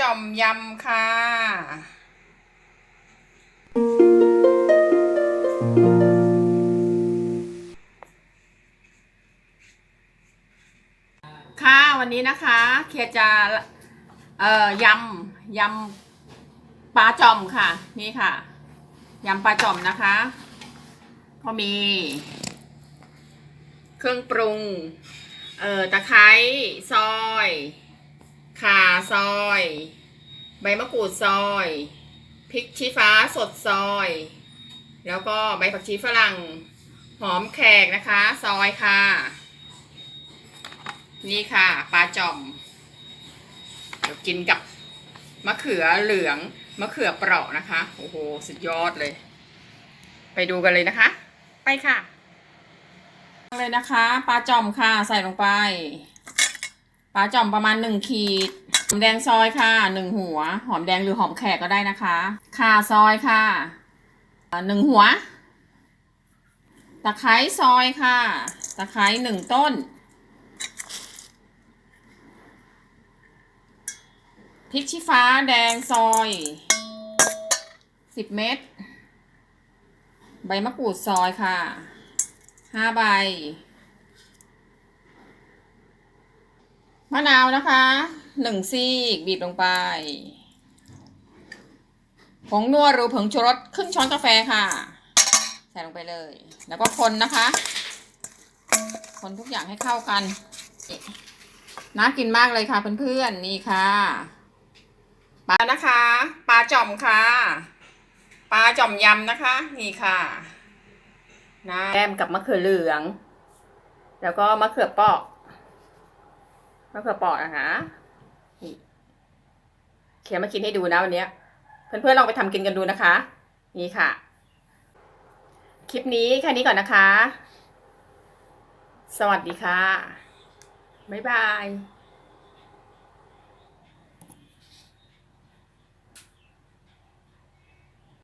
จ่อมยำค่ะ ค่ะวันนี้นะคะ เคียจะเอ่อยำยำปลาจ่อมค่ะ นี่ค่ะยำปลาจ่อมนะคะ ก็มี เครื่องปรุง เอ่อตะไคร้ซอย ข่าซอย ใบมะกรูดซอยพริกชี้ฟ้าสดซอย แล้วก็ใบผักชีฝรั่ง หอมแขกนะคะ ซอยค่ะ นี่ค่ะปลาจ่อมเดี๋ยวกินกับมะเขือเหลืองมะเขือเปราะนะคะ โอ้โห สุดยอดเลย ไปดูกันเลยนะคะ ไปค่ะ เลยนะคะ ปลาจ่อมค่ะ ใส่ลงไป ปลาจ่อมประมาณหนึ่งขีดหอมแดงซอยค่ะหนึ่งหัว หอมแดงหรือหอมแขกก็ได้นะคะข่าซอยค่ะหนึ่งหัว ตะไคร้ซอยค่ะ ตะไคร้หนึ่งต้น พริกชี้ฟ้าแดงซอยสิบเม็ด ใบมะกรูดซอยค่ะห้าใบ มะนาวนะคะหนึ่งซีกบีบลงไปผงนัวหรือผงชูรสครึ่งช้อนกาแฟค่ะ ใส่ลงไปเลย แล้วก็คนนะคะ คนทุกอย่างให้เข้ากันน่ากินมากเลยค่ะเพื่อนๆนี่ค่ะปลานะคะปลาจ่อมค่ะปลาจ่อมยำนะคะ นี่ค่ะนะแก้มกับมะเขือเหลือง แล้วก็มะเขือเปอก มะเขือเปอกนะคะนี่เขียนมากินให้ดูนะวันนี้เพื่อนๆลองไปทำกินกันดูนะคะ นี่ค่ะ คลิปนี้แค่นี้ก่อนนะคะ สวัสดีค่ะ บ๊ายบาย